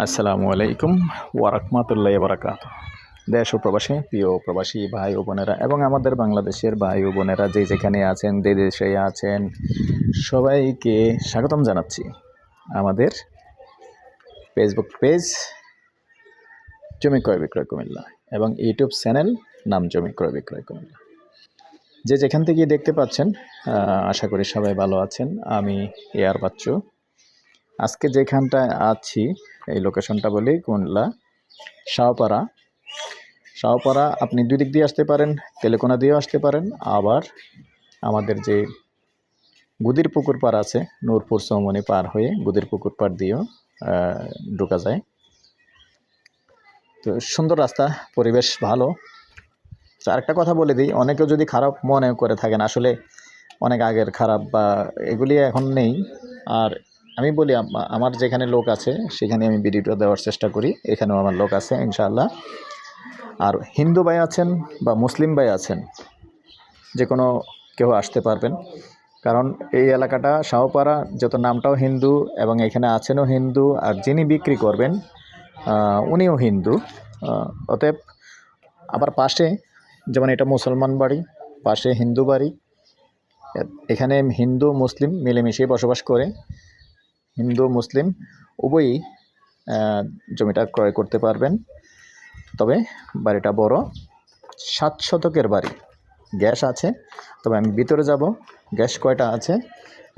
আসসালামু আলাইকুম ওয়ারাকমাতুল্লাহ বারাকাত। দেশ ও প্রবাসী, প্রিয় প্রবাসী, ভাই ও বোনেরা এবং আমাদের বাংলাদেশের ভাই ও বোনেরা যে যেখানে আছেন, যে দেশে আছেন, সবাইকে স্বাগতম জানাচ্ছি। আমাদের ফেসবুক পেজ জমি ক্রয় বিক্রয় কুমিল্লা এবং ইউটিউব চ্যানেল নাম জমি ক্রয় বিক্রয় কুমিল্লা। যে যেখান থেকে দেখতে পাচ্ছেন আশা করি সবাই ভালো আছেন। আমি এয়ার বাচ্চু। আজকে যেখানটায় আছি, এই লোকেশনটা বলি কুমিল্লা শাহপাড়া শাহপাড়া আপনি দুই দিক দিয়ে আসতে পারেন, তেলেকোনা দিয়েও আসতে পারেন, আবার আমাদের যে গুদির পুকুর পাড় আছে, নূরপুর চৌমনি পার হয়ে গুদির পুকুর পাড় দিয়েও ঢোকা যায়। তো সুন্দর রাস্তা, পরিবেশ ভালো। তো আরেকটা কথা বলে দিই, অনেকেও যদি খারাপ মনে করে থাকেন, আসলে অনেক আগের খারাপ বা এগুলি এখন নেই। আর আমি বলি আমার যেখানে লোক আছে, সেখানে আমি ভিডিওটা দেওয়ার চেষ্টা করি। এখানেও আমার লোক আছে, ইনশাআল্লাহ। আর হিন্দু ভাই আছেন বা মুসলিম ভাই আছেন যে কোনো কেউ আসতে পারবেন। কারণ এই এলাকাটা, শাহপাড়া, যত নামটাও হিন্দু এবং এখানে আছেনও হিন্দু, আর যিনি বিক্রি করবেন উনিও হিন্দু। অতএব আবার পাশে, যেমন এটা মুসলমান বাড়ি, পাশে হিন্দু বাড়ি এখানে হিন্দু, মুসলিম মিলেমিশে বসবাস করে। হিন্দু, মুসলিম, উভয়ই জমিটা ক্রয় করতে পারবেন। তবে বাড়িটা বড়, সাত শতকের বাড়ি। গ্যাস আছে, তবে আমি ভিতরে যাব। গ্যাস কয়টা আছে,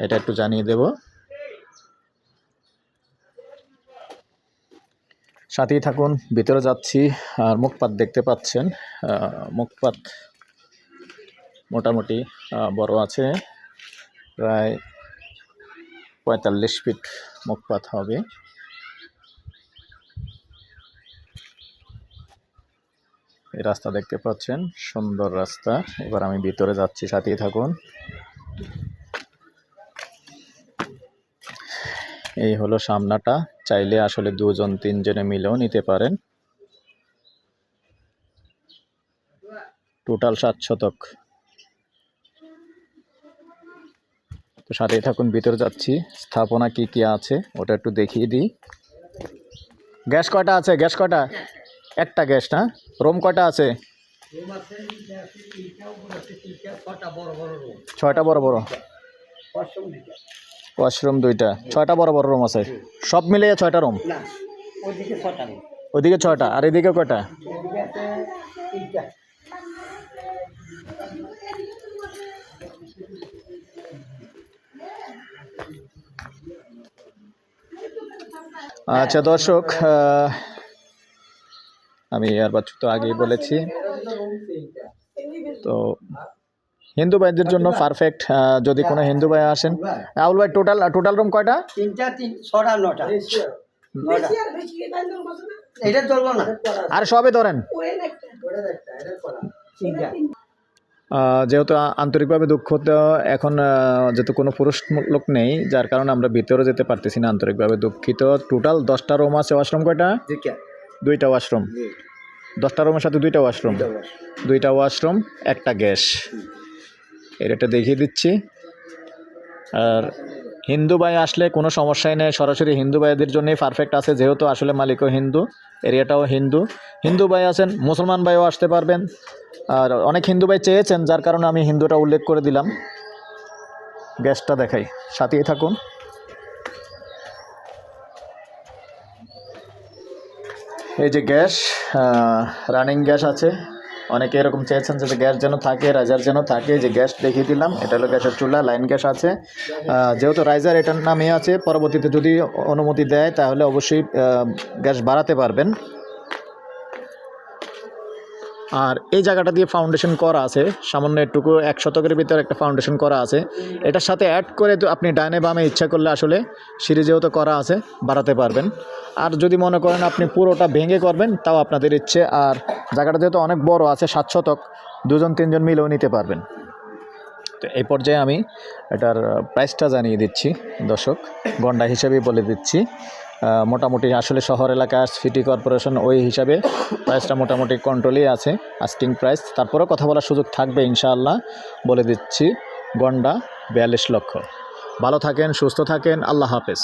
এটা একটু জানিয়ে দেব। সাথেই থাকুন, ভিতরে যাচ্ছি, আর মুখপাত দেখতে পাচ্ছেন। মুখপাত মোটামুটি বড় আছে, প্রায় পঁয়তাল্লিশ ফিট মুখপাত হবে। এই রাস্তা দেখতে পাচ্ছেন, সুন্দর রাস্তা। এবার আমি ভিতরে যাচ্ছি, সাথেই থাকুন। এই হলো সামনাটা, চাইলে আসলে দুজন, তিনজনে মিলেও নিতে পারেন। টোটাল সাত শতক। সাথেই থাকুন ভিতরে যাচ্ছি। স্থাপনা কি কি আছে ওটা একটু দেখিয়ে দিই। গ্যাস কয়টা আছে? গ্যাস কয়টা? একটা গ্যাস না? রুম কয়টা আছে? ছয়টা বড় বড়। ওয়াশরুম দুইটা। ছয়টা বড় বড় রুম আছে। সব মিলিয়ে ছয়টা রুম? ওইদিকে ছয়টা আর এদিকে কয়টা? আচ্ছা দর্শক আমি আর বাচ্চু তো আগেই বলেছি। তো হিন্দু ভাইদের জন্য পারফেক্ট যদি কোনো হিন্দু ভাই আসেন। আউল ভাই টোটাল টোটাল রুম কয়টা? তিনটা তিন ছটা নটা। নটা। এটা চলবো না। আর সবে ধরেন। যেহেতু আন্তরিকভাবে দুঃখ তো এখন যেহেতু কোনো পুরুষ লোক নেই যার কারণে আমরা ভিতরে যেতে পারতেছি না আন্তরিকভাবে। দুঃখিত। টোটাল দশটা রুম আছে ওয়াশরুম কয়টা? দুইটা দুইটা ওয়াশরুম দশটা রুমের সাথে দুইটা ওয়াশরুম দুইটা ওয়াশরুম একটা গ্যাস এর এটা দেখিয়ে দিচ্ছি। আর হিন্দু ভাই আসলে কোনো সমস্যাই নেই সরাসরি হিন্দু ভাইদের জন্যই পারফেক্ট আছে যেহেতু আসলে মালিকও হিন্দু এরিয়াটাও হিন্দু। হিন্দু ভাই আছেন মুসলমান ভাইও আসতে পারবেন। আর অনেক হিন্দু ভাই চেয়েছেন, যার কারণে আমি হিন্দুটা উল্লেখ করে দিলাম। গ্যাসটা দেখাই, সাথেই থাকুন। এই যে গ্যাস রানিং গ্যাস আছে। অনেকে এরকম চেয়েছেন যে গ্যাস যেন থাকে, রাইজার যেন থাকে। যে গ্যাস দেখিয়ে দিলাম, এটা হলো গ্যাসের চুলা, লাইন গ্যাস আছে। যেহেতু রাইজার এটার নামে আছে, পরবর্তীতে যদি অনুমতি দেয়, তাহলে অবশ্যই গ্যাস বাড়াতে পারবেন। আর এই জায়গাটা দিয়ে ফাউন্ডেশন করা আছে। সামান্য একটুকু, এক শতকের ভিতরে একটা ফাউন্ডেশন করা আছে। এটার সাথে অ্যাড করে তো আপনি ডাইনে বামে ইচ্ছা করলে আসলে সিঁড়ি যেহেতু করা আছে, বাড়াতে পারবেন। আর যদি মনে করেন আপনি পুরোটা ভেঙে করবেন, তাও আপনাদের ইচ্ছে। আর জায়গাটা যেহেতু অনেক বড় আছে, সাত শতক, দুজন, তিনজন মিলেও নিতে পারবেন। তো এই পর্যায়ে আমি এটার প্রাইসটা জানিয়ে দিচ্ছি, দর্শক, গন্ডা হিসেবেই বলে দিচ্ছি। মোটামুটি আসলে শহর এলাকা সিটি কর্পোরেশন ওই হিসাবে প্রাইসটা মোটামুটি কন্ট্রোলই আছে আস্কিং প্রাইস তারপরেও কথা বলার সুযোগ থাকবে ইনশাআল্লাহ। বলে দিচ্ছি, গন্ডা বিয়াল্লিশ লক্ষ। ভালো থাকেন, সুস্থ থাকেন, আল্লাহ হাফেজ।